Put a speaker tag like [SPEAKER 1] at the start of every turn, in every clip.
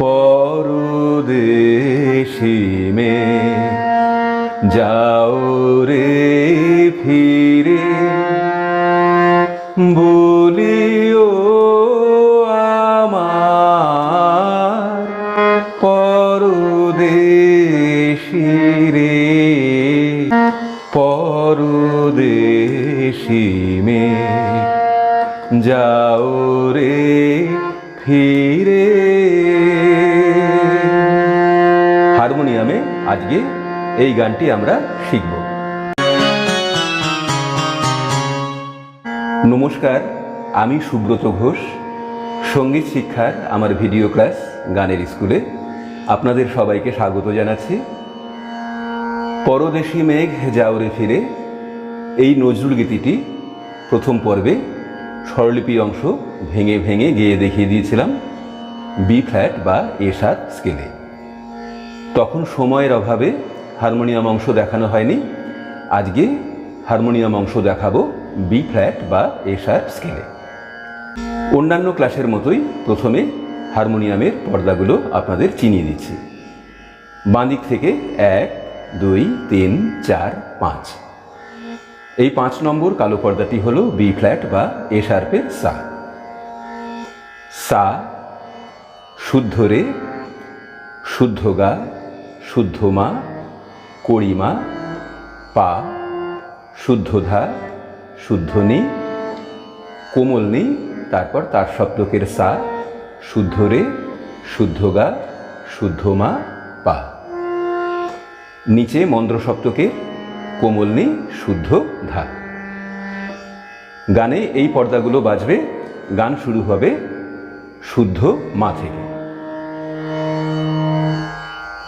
[SPEAKER 1] পরদেশি মে যাও রে ফিরে বলিও আমার পরদেশি রে পরদেশি মে যাও রে ফিরে। আজকে এই গানটি আমরা শিখব। নমস্কার, আমি সুব্রত ঘোষ, সংগীত শিক্ষার আমার ভিডিও ক্লাস গানের স্কুলে আপনাদের সবাইকে স্বাগত জানাচ্ছি। পরদেশি মেঘ যাওরে ফিরে, এই নজরুল গীতিটি প্রথম পর্বে স্বরলিপি অংশ ভেঙে ভেঙে গেয়ে দেখিয়ে দিয়েছিলাম, বি ফ্ল্যাট বা এ সাত স্কেলে। তখন সময়ের অভাবে হারমোনিয়াম অংশ দেখানো হয়নি। আজকে হারমোনিয়াম অংশ দেখাবো বি ফ্ল্যাট বা এ শার্প স্কেলে অন্যান্য ক্লাসের মতোই প্রথমে হারমোনিয়ামের পর্দাগুলো আপনাদের চিনিয়ে দিচ্ছি। বাঁদিক থেকে এক, দুই, তিন, চার, পাঁচ। এই পাঁচ নম্বর কালো পর্দাটি হলো বি ফ্ল্যাট বা এ শার্পের সা। সা, শুদ্ধ রে, শুদ্ধ গা শুদ্ধ মা কড়িমা পা, শুদ্ধ ধা, শুদ্ধ নি, কোমল নি, তারপর তার সপ্তকের সা, শুদ্ধ রে, শুদ্ধ গা, শুদ্ধ মা, পা। নিচে মন্দ্র সপ্তকের কোমল নি, শুদ্ধ ধা। গানে এই পর্দাগুলো বাজবে, গান শুরু হবে শুদ্ধ মা থেকে।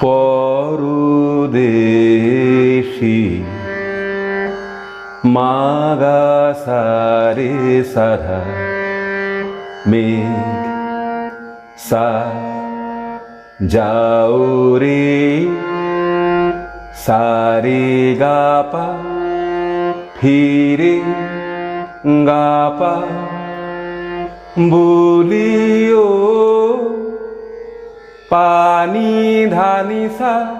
[SPEAKER 1] পরদেশি মাগা সারে সাধা মেঘ সা যাও রে সারে গাপা ফিরে গাপা বলিও পানি ধানি সা।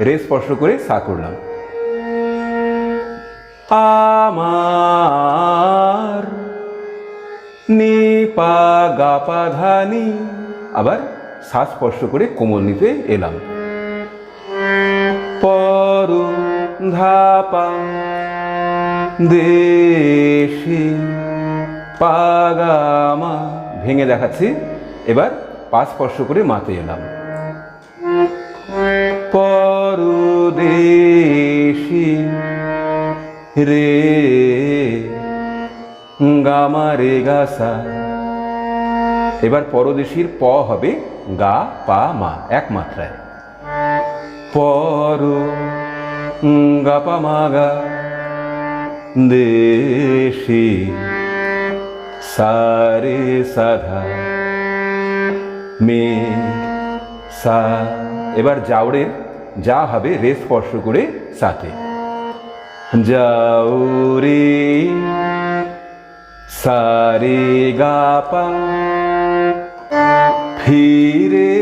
[SPEAKER 1] রে স্পর্শ করে সা করলাম। আমার নি পা গা পা ধানি। আবার সা স্পর্শ করে কোমল নিতে এলাম। পর ধাপা দেশি পাগামা। ভেঙে দেখাচ্ছি। এবার পা স্পর্শ করে মাতে এলাম। পরদেশি রে গামা রে গাসা এবার পরদেশির প হবে গা, পা, মা, এক মাত্রায়। পর, গা, পা, মা, গা। দেশি সারে সাধা মেঘ সা, এবার জাউরের যা হবে রে স্পর্শ করে সাথে। যাও রে সারে গাপা ফিরে।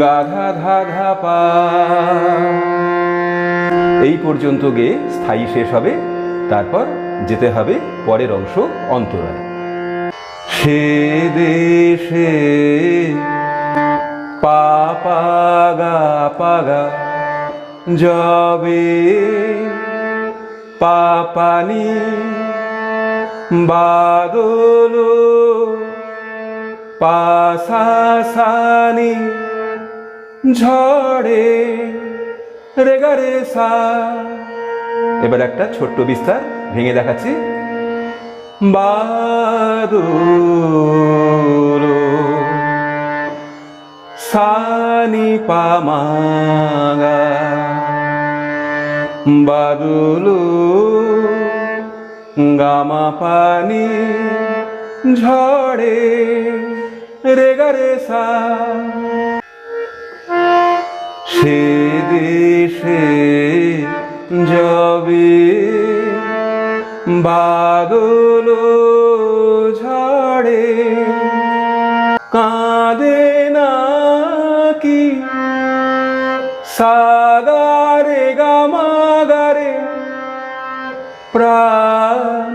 [SPEAKER 1] গাধা ধা ধা পা। এই পর্যন্ত গিয়ে স্থায়ী শেষ হবে, তারপর যেতে হবে পরের অংশ অন্তরায়। সে দেশে পাগা পাগা যবে পাপানি বাদল পাশাসানি ঝড়ে রেগারে সা এবার একটা ছোট্ট বিস্তার ভেঙে দেখাচ্ছি। বাদল সানি পামাগা। বাদুলু গামা পানি ঝড়ে রেগারে সা। সে দেশে যাবে বাদল ঝড়ে। কাঁদে না কি সাগারে গামাগারে। প্রাণ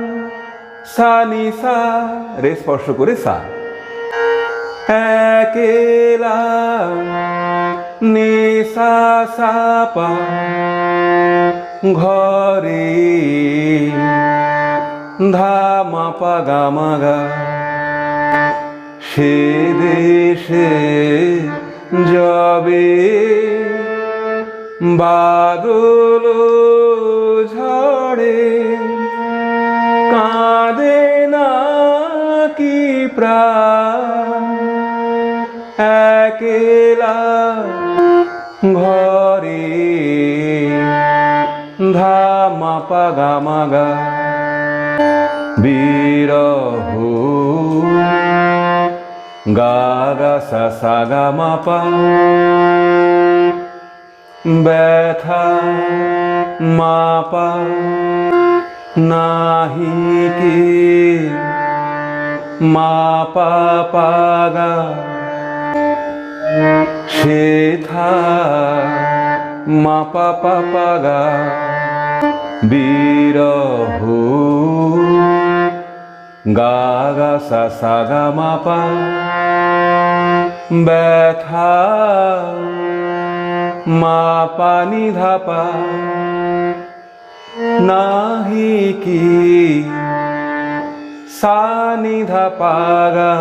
[SPEAKER 1] সানি সা। রে স্পর্শ করে সা। একেলা নিসা সাপা ঘরে ধামা পাগামাগা সে দেশে যাবে বাদল ঝড়ে। কাঁদে না কি প্রাণ? একেলা ঘরে। ধামা পাগামাগা বিরহ গাগা সা সা গা মা পা। ব্যথা মাপা নাহি কে মাপা পাগা সেথা মাপা পাপাগা বিরহ। গাগা সা সা গা মাপা ব্যথা। মা পানি ধাপা নাহি কি। সানি ধাপাগা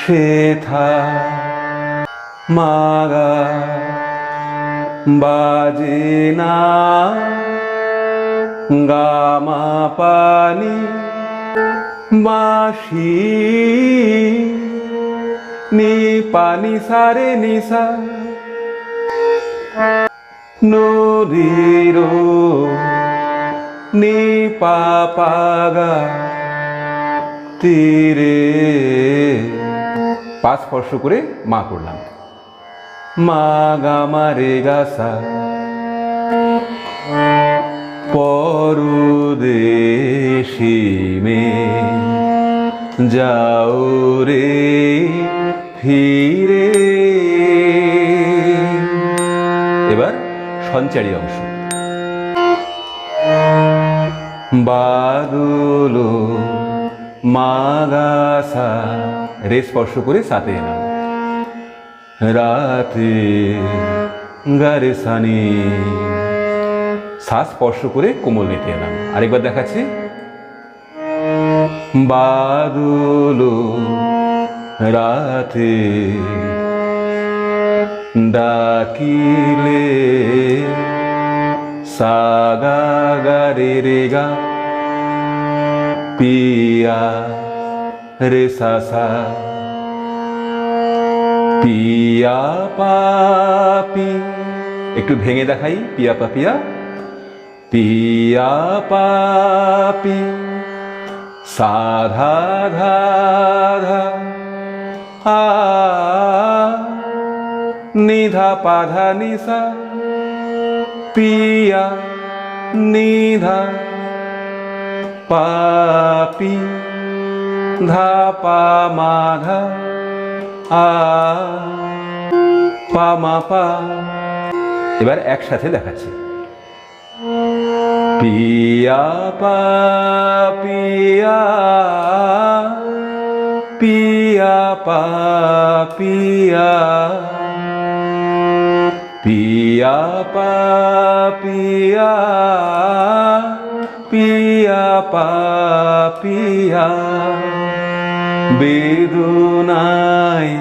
[SPEAKER 1] সেথা মাগা বাজে না গামা পানি, বাঁশি, নি পানি সারে নিসা নদীর নি পাপাগা তীরে। পা স্পর্শ করে মা করলাম। মা গা মা রে মে। যাও রে ফিরে। এবার সঞ্চারী অংশ। বাদল মাগাসা রে স্পর্শ করে সাথে এলাম। রাতে গারে সানি। সা স্পর্শ করে কোমল নিতে এলাম। আরেকবার দেখাচ্ছি। বাদল রাতে ডাকিলে সাগা গারে রে গা পিয়া রে সা পিয়া পাপি। একটু ভেঙে দেখাই, পিয়া পাপিয়া পিয়া। পাপি। সাধা ধা ধা নিধা পাধা নিসা পিয়া নিধা পাপি ধা, পা মাধা আ, পা, মা, পা। এবার একসাথে দেখাচ্ছি। পিয়া, পা, পিয়া পিয়া, পা, পিয়া। পিয়া, পা, পিয়া পিয়া, পা, পিয়া। বেদনায়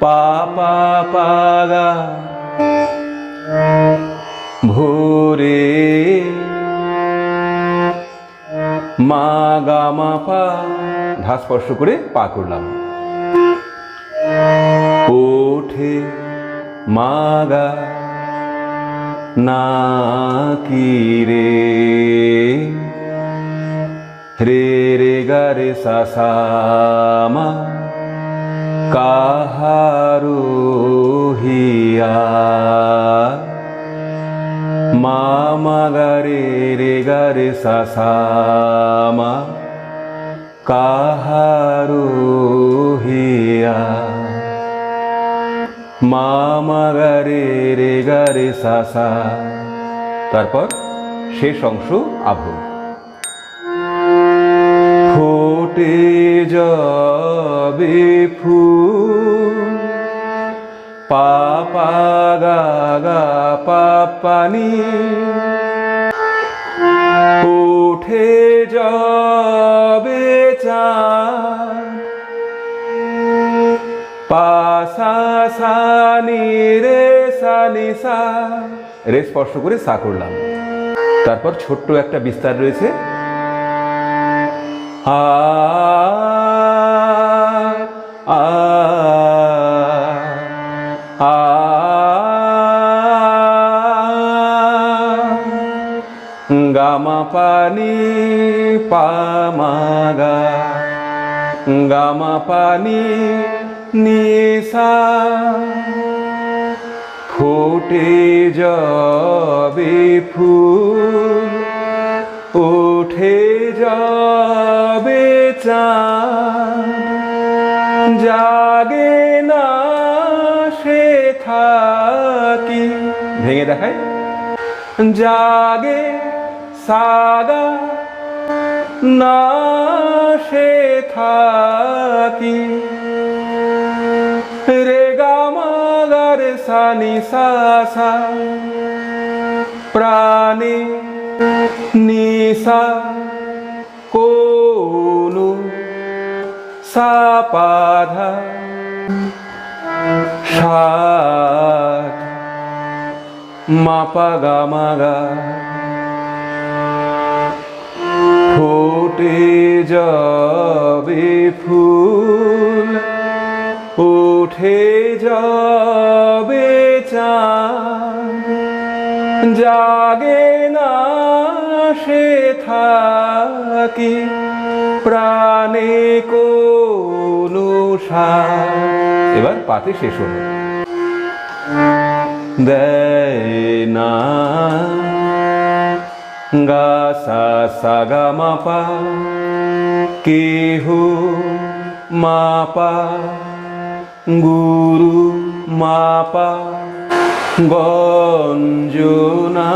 [SPEAKER 1] পাপা পাগা ভোরে মা গা মা পা ধা স্পর্শ করে পা করলাম। ওঠে মাগা, না কি রে? রে গা রে সা সা মা কাহারো হিয়া। মা মা গা রে রে গা রে সা সা মা কাহারো হিয়া। মামা গারে রে গারে সাসা। তারপর শেষ অংশ আভো ফোটে যাবে ফুল। পাপা গা গা পাপানি উঠে যাবে চাঁদ। পাসা সানি রে সানি সা। রে স্পর্শ করে সা করলাম। তারপর ছোট্ট একটা বিস্তার রয়েছে। গামা পানি পামাগা গামা পানি নিসা ফোটে যাবে ফুল উঠে দেখায়। জাগে সাগা, না সে থাকি। রে গামাগার সানি সাসা, প্রাণে নিসা, কোনো সাপাধা। সাত মাপা গামাগা ফোটে যাবে ফুল উঠে যাবে চাঁদ। জাগে না সে থাকি, প্রাণে সার। এবার পাতে শেষ হলো। দেয় না গা সা গা মা পা কেহ মাপা, গুরু মাপা, গঞ্জনা।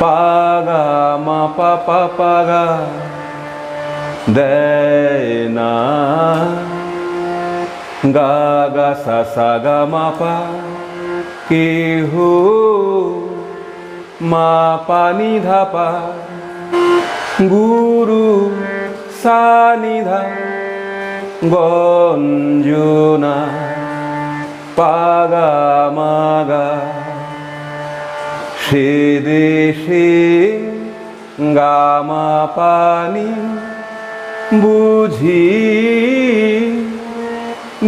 [SPEAKER 1] পাগা মাপা পা পাগা দেয় গা গা সা সা মা পানি ধাপা গুরু সানিধা গঞ্জনা পাগা মাগা সে দেশে গামা পানি বুঝি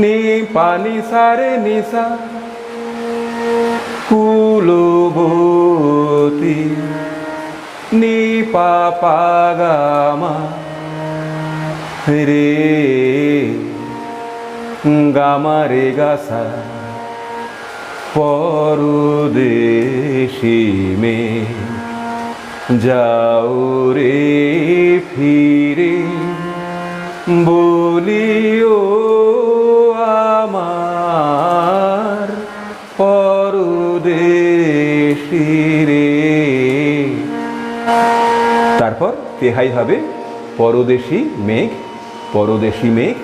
[SPEAKER 1] নি পানি সারে নিসা কুলবতী। নি পাপাগামা রে গামা রে গাসা পরদেশি মে যাও রে ফিরে, বলিও আমার পরদেশি তারপর তেহাই হবে পরদেশি মেঘ পরদেশি মেঘ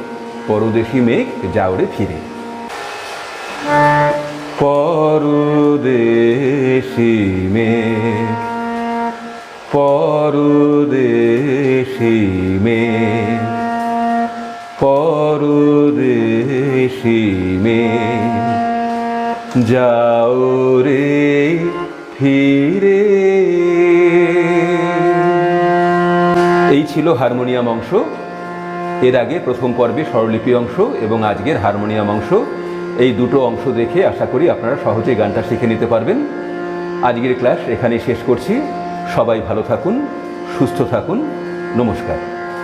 [SPEAKER 1] পরদেশি মেঘ যাওরে ফিরে। পরদেশি মেঘ পরদেশি মেঘ, পরদেশি মেঘ যাও রে ফিরে। এই ছিল হারমোনিয়াম অংশ। এর আগে প্রথম পর্বে স্বরলিপি অংশ এবং আজকের হারমোনিয়াম অংশ। এই দুটো অংশ দেখে আশা করি আপনারা সহজে গানটা শিখে নিতে পারবেন। আজকের ক্লাস এখানেই শেষ করছি। সবাই ভালো থাকুন, সুস্থ থাকুন। নমস্কার।